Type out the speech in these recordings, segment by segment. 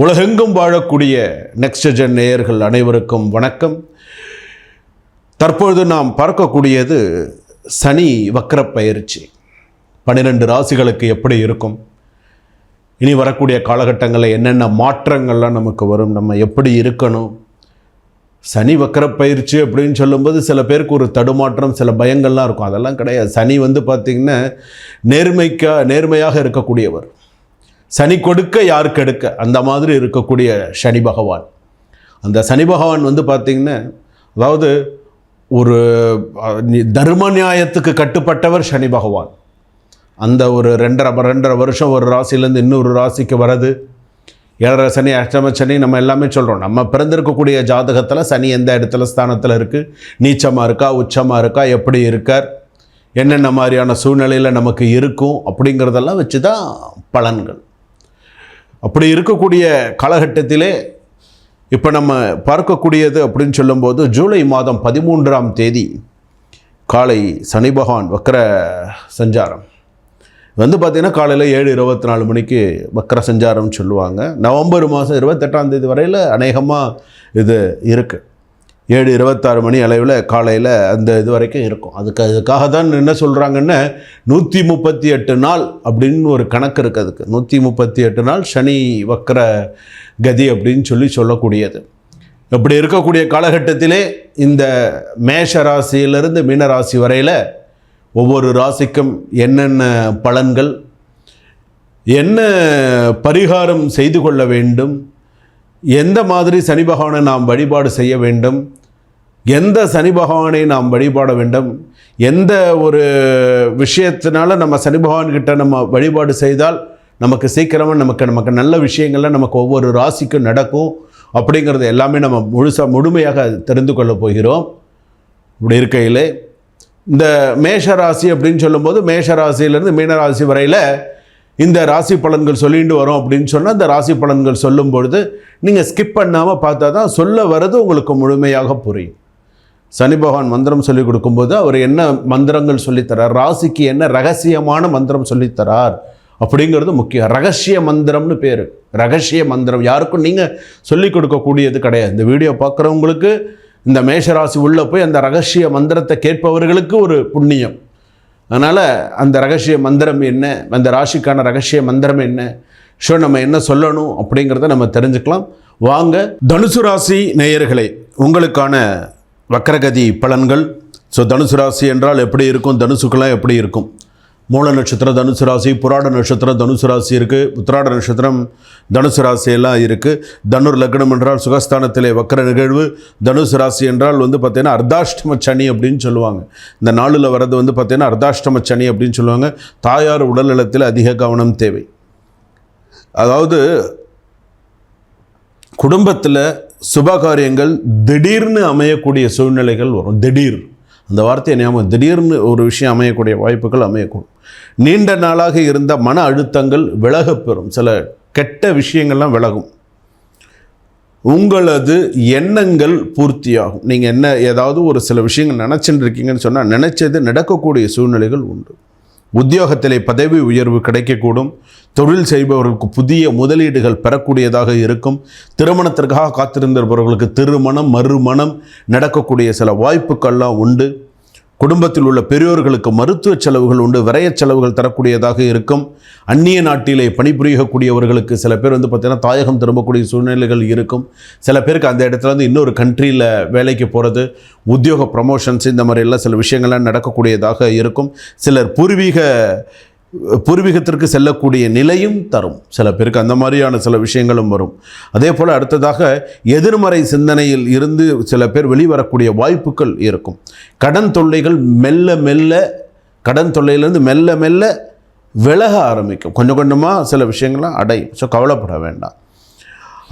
உலகெங்கும் வாழக்கூடிய next gen நேயர்கள் அனைவருக்கும் வணக்கம். தற்பொழுது நாம் பார்க்கக்கூடியது சனி வக்கர பயிற்சி. பன்னிரெண்டு ராசிகளுக்கு எப்படி இருக்கும்? இனி வரக்கூடிய காலகட்டங்களில் என்னென்ன மாற்றங்கள்லாம் நமக்கு வரும்? நம்ம எப்படி இருக்கணும்? சனி வக்கர பயிற்சி அப்படின்னு சொல்லும்போது சில பேருக்கு ஒரு தடுமாற்றம் சில பயங்கள்லாம் இருக்கும். அதெல்லாம் கிடையாது. சனி வந்து பார்த்திங்கன்னா நேர்மைக்கா நேர்மையாக இருக்கக்கூடியவர். சனி கொடுக்க யார் கெடுக்க? அந்த மாதிரி இருக்கக்கூடிய சனி பகவான். அந்த சனி பகவான் வந்து பார்த்திங்கன்னா அதாவது ஒரு தர்ம நியாயத்துக்கு கட்டுப்பட்டவர் சனி பகவான். அந்த ஒரு ரெண்டரை ரெண்டரை வருஷம் ஒரு ராசிலேருந்து இன்னொரு ராசிக்கு வர்றது ஏழரை சனி அஷ்டம சனி நம்ம எல்லாமே சொல்கிறோம் நம்ம பிறந்திருக்கக்கூடிய ஜாதகத்தில் சனி எந்த இடத்துல ஸ்தானத்தில் இருக்குது நீச்சமாக இருக்கா உச்சமாக இருக்கா எப்படி இருக்கார்? என்னென்ன மாதிரியான சூழ்நிலையில் நமக்கு இருக்கும்? அப்படிங்கிறதெல்லாம் வச்சு தான் பலன்கள். அப்படி இருக்கக்கூடிய காலகட்டத்திலே இப்போ நம்ம பார்க்கக்கூடியது அப்படின்னு சொல்லும்போது ஜூலை மாதம் பதிமூன்றாம் தேதி காலை சனி பகவான் வக்கர சஞ்சாரம். வந்து பார்த்திங்கன்னா காலையில் ஏழு இருபத்தி நாலு மணிக்கு வக்கர சஞ்சாரம்னு சொல்லுவாங்க. நவம்பர் மாதம் இருபத்தெட்டாம் தேதி வரையில் அநேகமாக இது இருக்குது ஏழு இருபத்தாறு மணி அளவில் காலையில் அந்த இது வரைக்கும் இருக்கும். அதுக்கு அதுக்காக தான் என்ன சொல்கிறாங்கன்னா நூற்றி முப்பத்தி எட்டு நாள் அப்படின்னு ஒரு கணக்கு இருக்குது அதுக்கு. நூற்றி முப்பத்தி எட்டு நாள் சனி வக்கர கதி அப்படின்னு சொல்லி சொல்லக்கூடியது. இப்படி இருக்கக்கூடிய காலகட்டத்திலே இந்த மேஷ ராசியிலிருந்து மீன ராசி வரையில் ஒவ்வொரு ராசிக்கும் என்னென்ன பலன்கள் என்ன பரிகாரம் செய்து கொள்ள வேண்டும் எந்த மாதிரி சனி பகவானை நாம் வழிபாடு செய்ய வேண்டும்? எந்த சனி பகவானை நாம் வழிபாட வேண்டும்? எந்த ஒரு விஷயத்தினால நம்ம சனி பகவான்கிட்ட நம்ம வழிபாடு செய்தால் நமக்கு சீக்கிரமாக நமக்கு நமக்கு நல்ல விஷயங்கள்லாம் நமக்கு ஒவ்வொரு ராசிக்கும் நடக்கும். அப்படிங்கிறது எல்லாமே நம்ம முழுசாக முழுமையாக தெரிந்து கொள்ளப் போகிறோம். இப்படி இருக்கையில் இந்த மேஷ ராசி அப்படின்னு சொல்லும்போது மேஷ ராசியிலேருந்து மீனராசி வரையில் இந்த ராசி பலன்கள் சொல்லிட்டு வரோம் அப்படின்னு சொன்னால் இந்த ராசி பலன்கள் சொல்லும் பொழுது நீங்கள் ஸ்கிப் பண்ணாமல் பார்த்தா தான் சொல்ல வர்றது உங்களுக்கு முழுமையாக புரியும். சனி பகவான் மந்திரம் சொல்லிக் கொடுக்கும்போது அவர் என்ன மந்திரங்கள் சொல்லித்தரார் ராசிக்கு என்ன ரகசியமான மந்திரம் சொல்லித்தரார் அப்படிங்கிறது முக்கியம். ரகசிய மந்திரம்னு பேர். ரகசிய மந்திரம். யாருக்கும் நீங்கள் சொல்லிக் கொடுக்கக்கூடியது கிடையாது. இந்த வீடியோ பார்க்குறவங்களுக்கு இந்த மேஷராசி உள்ளே போய் அந்த ரகசிய மந்திரத்தை கேட்பவர்களுக்கு ஒரு புண்ணியம். அதனால் அந்த ரகசிய மந்திரம் என்ன அந்த ராசிக்கான ரகசிய மந்திரம் என்ன? ஸோ நம்ம என்ன சொல்லணும் அப்படிங்கிறத நம்ம தெரிஞ்சுக்கலாம். வாங்க தனுசு ராசி நேயர்களே உங்களுக்கான வக்கரகதி பலன்கள். ஸோ தனுசு ராசி என்றால் எப்படி இருக்கும்? தனுசுக்கெல்லாம் எப்படி இருக்கும்? மூல நட்சத்திரம் தனுசு ராசி புராட நட்சத்திரம் தனுசு ராசி இருக்குது உத்திராட நட்சத்திரம் தனுசு ராசி எல்லாம் இருக்குது தனுர் லக்னம் என்றால் சுகஸ்தானத்திலே வக்கர நிகழ்வு. தனுசு ராசி என்றால் வந்து பார்த்திங்கன்னா அர்த்தாஷ்டம சனி அப்படின்னு சொல்லுவாங்க. இந்த நாளில் வர்றது வந்து பார்த்தீங்கன்னா அர்த்தாஷ்டம சனி அப்படின்னு சொல்லுவாங்க. தாயார் உடல்நலத்தில் அதிக கவனம் தேவை. அதாவது குடும்பத்தில் சுபகாரியங்கள் திடீர்னு அமையக்கூடிய சூழ்நிலைகள் வரும். திடீர் அந்த வார்த்தையை ஞாபகம் திடீர்னு ஒரு விஷயம் அமையக்கூடிய வாய்ப்புகள் அமையக்கூடும். நீண்ட நாளாக இருந்த மன அழுத்தங்கள் விலகப்பெறும். சில கெட்ட விஷயங்கள்லாம் விலகும். உங்களது எண்ணங்கள் பூர்த்தியாகும். நீங்கள் என்ன ஏதாவது ஒரு சில விஷயங்கள் நினச்சிட்டு இருக்கீங்கன்னு சொன்னால் நினச்சது நடக்கக்கூடிய சூழ்நிலைகள் உண்டு. உத்தியோகத்திலே பதவி உயர்வு கிடைக்கக்கூடும். தொழில் செய்பவர்களுக்கு புதிய முதலீடுகள் பெறக்கூடியதாக இருக்கும். திருமணத்திற்காக காத்திருந்தவர்களுக்கு திருமணம் மறுமணம் நடக்கக்கூடிய சில வாய்ப்புகள்லாம் உண்டு. குடும்பத்தில் உள்ள பெரியோர்களுக்கு மருத்துவ செலவுகள் உண்டு விரைய செலவுகள் தரக்கூடியதாக இருக்கும். அந்நிய நாட்டிலே பணிபுரியக்கூடியவர்களுக்கு சில பேர் வந்து பார்த்திங்கன்னா தாயகம் திரும்பக்கூடிய சூழ்நிலைகள் இருக்கும். சில பேருக்கு அந்த இடத்துல வந்து இன்னொரு கண்ட்ரியில் வேலைக்கு போகிறது உத்தியோக ப்ரமோஷன்ஸ் இந்த மாதிரி எல்லாம் சில விஷயங்கள்லாம் நடக்கக்கூடியதாக இருக்கும். சிலர் பூர்வீக பூர்வீகத்திற்கு செல்லக்கூடிய நிலையும் தரும். சில பேருக்கு அந்த மாதிரியான சில விஷயங்களும் வரும். அதே போல் அடுத்ததாக எதிர்மறை சிந்தனையில் இருந்து சில பேர் வெளிவரக்கூடிய வாய்ப்புகள் இருக்கும். கடன் தொல்லைகள் மெல்ல மெல்ல கடன் தொல்லையிலேருந்து மெல்ல மெல்ல விலக ஆரம்பிக்கும். கொஞ்சம் கொஞ்சமாக சில விஷயங்கள்லாம் அடையும். ஸோ கவலைப்பட வேண்டாம்.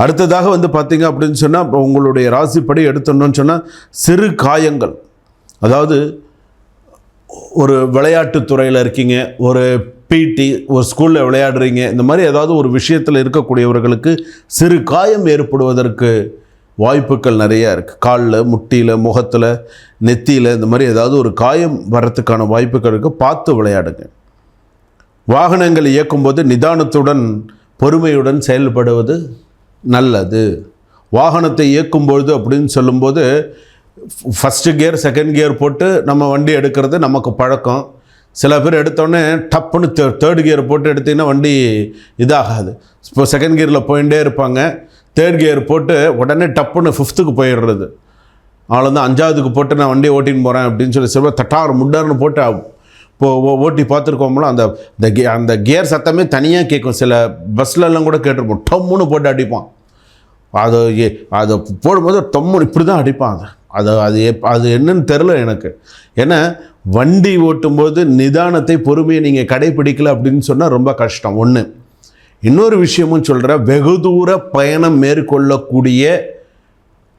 அடுத்ததாக வந்து பார்த்திங்க அப்படின்னு சொன்னால் உங்களுடைய ராசிப்படி எடுத்தோன்னு சொன்னால் சிறு காயங்கள். அதாவது ஒரு விளையாட்டுத்துறையில் இருக்கீங்க ஒரு பிடி ஒரு ஸ்கூலில் விளையாடுறீங்க இந்த மாதிரி ஏதாவது ஒரு விஷயத்தில் இருக்கக்கூடியவர்களுக்கு சிறு காயம் ஏற்படுவதற்கு வாய்ப்புகள் நிறையா இருக்குது காலில் முட்டியில் முகத்தில் நெத்தியில் இந்த மாதிரி ஏதாவது ஒரு காயம் வரத்துக்கான வாய்ப்புகள் இருக்குது பார்த்து விளையாடுங்க. வாகனங்கள் இயக்கும்போது நிதானத்துடன் பொறுமையுடன் செயல்படுவது நல்லது. வாகனத்தை இயக்கும் பொழுது அப்படின்னு சொல்லும்போது ஃபஸ்ட்டு கியர் செகண்ட் கியர் போட்டு நம்ம வண்டி எடுக்கிறது நமக்கு பழக்கம். சில பேர் எடுத்தோடனே டப்புன்னு தே தேர்ட் கியர் போட்டு எடுத்தீங்கன்னா வண்டி இதாகாது. இப்போ செகண்ட் கியரில் போயிட்டே இருப்பாங்க. தேர்ட் கியர் போட்டு உடனே டப்புன்னு ஃபிஃப்த்துக்கு போயிடுறது. அவ்வளோதான் அஞ்சாவதுக்கு போட்டு நான் வண்டியை ஓட்டின்னு போகிறேன் அப்படின்னு சொல்லி சில தட்டார் முட்டார்னு போட்டு இப்போ ஓ- ஓட்டி பார்த்துருக்கோம்ல அந்த இந்த கே அந்த கியர் சத்தமே தனியாக கேட்கும். சில பஸ்லெல்லாம் கூட கேட்டிருப்போம் டம்முன்னு போட்டு அடிப்பான். அது அது போடும்போது டம்முன்னு இப்படி தான் அடிப்பான் அதை அது அது எப் அது என்னன்னு தெரில எனக்கு. ஏன்னா வண்டி ஓட்டும்போது நிதானத்தை பொறுமையை நீங்கள் கடைப்பிடிக்கல அப்படின்னு சொன்னால் ரொம்ப கஷ்டம். ஒன்று இன்னொரு விஷயமும் சொல்கிறேன் வெகு தூர பயணம் மேற்கொள்ளக்கூடிய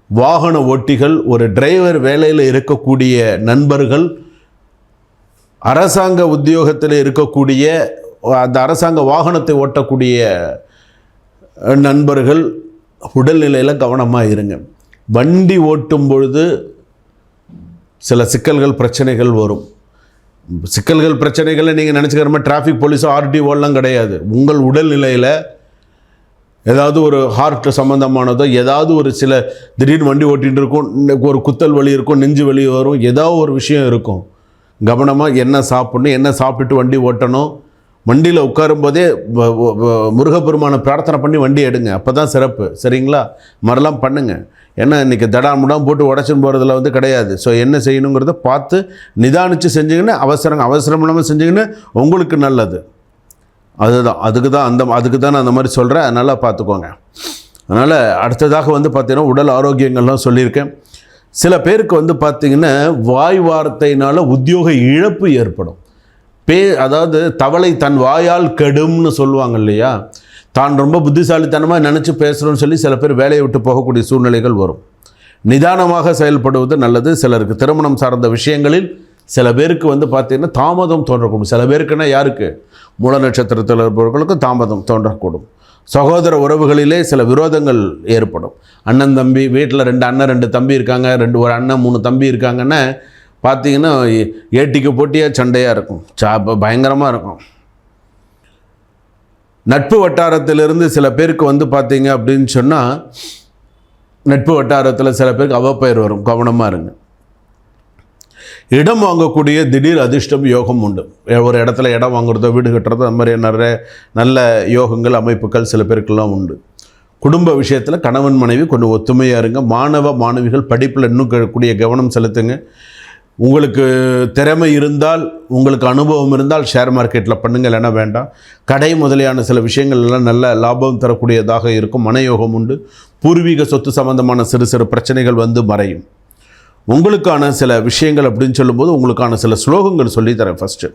வாகன ஓட்டிகள் ஒரு டிரைவர் வேலையில் இருக்கக்கூடிய நண்பர்கள் அரசாங்க உத்தியோகத்தில் இருக்கக்கூடிய அந்த அரசாங்க வாகனத்தை ஓட்டக்கூடிய நண்பர்கள் உடல்நிலையில் கவனமாக இருங்க. வண்டி ஓட்டும் பொழுது சில சிக்கல்கள் பிரச்சனைகள் வரும். சிக்கல்கள் பிரச்சனைகளை நீங்கள் நினச்சிக்கிற மாதிரி டிராஃபிக் போலீஸோ ஆர்டிஓலாம் கிடையாது. உங்கள் உடல்நிலையில் ஏதாவது ஒரு ஹார்ட் சம்மந்தமானதோ ஏதாவது ஒரு சில திடீர்னு வண்டி ஓட்டிகிட்டு இருக்கும் ஒரு குத்தல் வலி இருக்கும் நெஞ்சு வலி வரும் ஏதோ ஒரு விஷயம் இருக்கும். கவனமாக என்ன சாப்பிட்ணும் என்ன சாப்பிட்டுட்டு வண்டி ஓட்டணும் வண்டியில் உட்காரும்போதே முருகப்பெருமானை பிரார்த்தனை பண்ணி வண்டி எடுங்க. அப்போ தான் சிறப்பு. சரிங்களா? மாதிரிலாம் பண்ணுங்கள் ஏன்னா இன்றைக்கி தடாமுடாம் போட்டு உடச்சின்னு போகிறதுல வந்து கிடையாது. ஸோ என்ன செய்யணுங்கிறத பார்த்து நிதானித்து செஞ்சீங்கன்னா அவசரம் அவசரம் இல்லாமல் செஞ்சீங்கன்னா உங்களுக்கு நல்லது. அதுதான். அதுக்கு தான் அந்த அதுக்கு தான் நான் அந்த மாதிரி சொல்கிறேன் அதனால் பார்த்துக்கோங்க. அதனால் அடுத்ததாக வந்து பார்த்திங்கன்னா உடல் ஆரோக்கியங்கள்லாம் சொல்லியிருக்கேன். சில பேருக்கு வந்து பார்த்திங்கன்னா வாய் வார்த்தையினால் உத்தியோக இழப்பு ஏற்படும். பே அதாவது தவளை தன் வாயால் கெடும்னு சொல்லுவாங்க இல்லையா? தான் ரொம்ப புத்திசாலித்தனமாக நினச்சி பேசுகிறோன்னு சொல்லி சில பேர் வேலையை விட்டு போகக்கூடிய சூழ்நிலைகள் வரும். நிதானமாக செயல்படுவது நல்லது. சிலருக்கு திருமணம் சார்ந்த விஷயங்களில் சில பேருக்கு வந்து பார்த்திங்கன்னா தாமதம் தோன்றக்கூடும். சில பேருக்குன்னா யாருக்கு? மூல நட்சத்திரத்தில் இருப்பவர்களுக்கு தாமதம் தோன்றக்கூடும். சகோதர உறவுகளிலே சில விரோதங்கள் ஏற்படும். அண்ணன் தம்பி வீட்டில் ரெண்டு அண்ணன் ரெண்டு தம்பி இருக்காங்க ரெண்டு ஒரு அண்ணன் மூணு தம்பி இருக்காங்கன்னா பார்த்தீங்கன்னா ஏ- ஏட்டிக்கு போட்டியாக சண்டையாக இருக்கும். சா பயங்கரமாக இருக்கும். நட்பு வட்டாரத்திலிருந்து சில பேருக்கு வந்து பார்த்தீங்க அப்படின்னு சொன்னால் நட்பு வட்டாரத்தில் சில பேருக்கு அவப்பெயர் வரும். கவனமாக இருங்க. இடம் வாங்கக்கூடிய திடீர் அதிர்ஷ்டம் யோகம் உண்டு. ஒரு இடத்துல இடம் வாங்குறதோ வீடு கட்டுறதோ அந்த மாதிரி நிறைய நல்ல யோகங்கள் அமைப்புகள் சில பேருக்கெல்லாம் உண்டு. குடும்ப விஷயத்தில் கணவன் மனைவி கொஞ்சம் ஒத்துமையாக இருங்க. மாணவ மாணவிகள் படிப்பில் இன்னும் கூடிய கவனம் செலுத்துங்க. உங்களுக்கு திறமை இருந்தால் உங்களுக்கு அனுபவம் இருந்தால் ஷேர் மார்க்கெட்டில் பண்ணுங்கள் இல்லைன்னா வேண்டாம். கடை முதலியான சில விஷயங்கள் எல்லாம் நல்ல லாபம் தரக்கூடியதாக இருக்கும். மனயோகம் உண்டு. பூர்வீக சொத்து சம்பந்தமான சிறு சிறு பிரச்சனைகள் வந்து மறையும். உங்களுக்கான சில விஷயங்கள் அப்படின்னு சொல்லும்போது உங்களுக்கான சில ஸ்லோகங்கள் சொல்லித்தரேன் ஃபஸ்ட்டு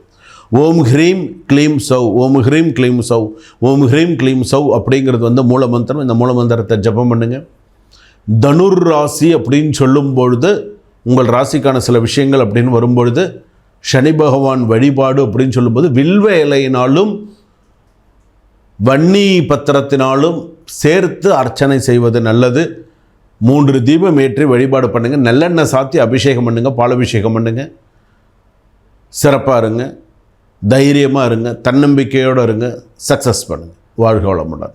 ஓம் ஹ்ரீம் க்ளீம் சவ் ஓம் ஹ்ரீம் க்ளீம் சவ் ஓம் ஹ்ரீம் க்ளீம் சவ் அப்படிங்கிறது வந்து மூலமந்திரம். இந்த மூலமந்திரத்தை ஜெபம் பண்ணுங்கள் தனுர் ராசி அப்படின்னு சொல்லும் பொழுது உங்கள் ராசிக்கான சில விஷயங்கள் அப்படின்னு வரும்பொழுது சனி பகவான் வழிபாடு அப்படின்னு சொல்லும்போது வில்வ இலையினாலும் வன்னி பத்திரத்தினாலும் சேர்த்து அர்ச்சனை செய்வது நல்லது. மூன்று தீபம் ஏற்றி வழிபாடு பண்ணுங்கள் நல்லெண்ணெய் சாத்தி அபிஷேகம் பண்ணுங்கள் பாலபிஷேகம் பண்ணுங்கள் சிறப்பாக இருங்க. தைரியமாக இருங்க. தன்னம்பிக்கையோடு இருங்க. சக்ஸஸ் பண்ணுங்கள் வாழ்க வளமுடன்.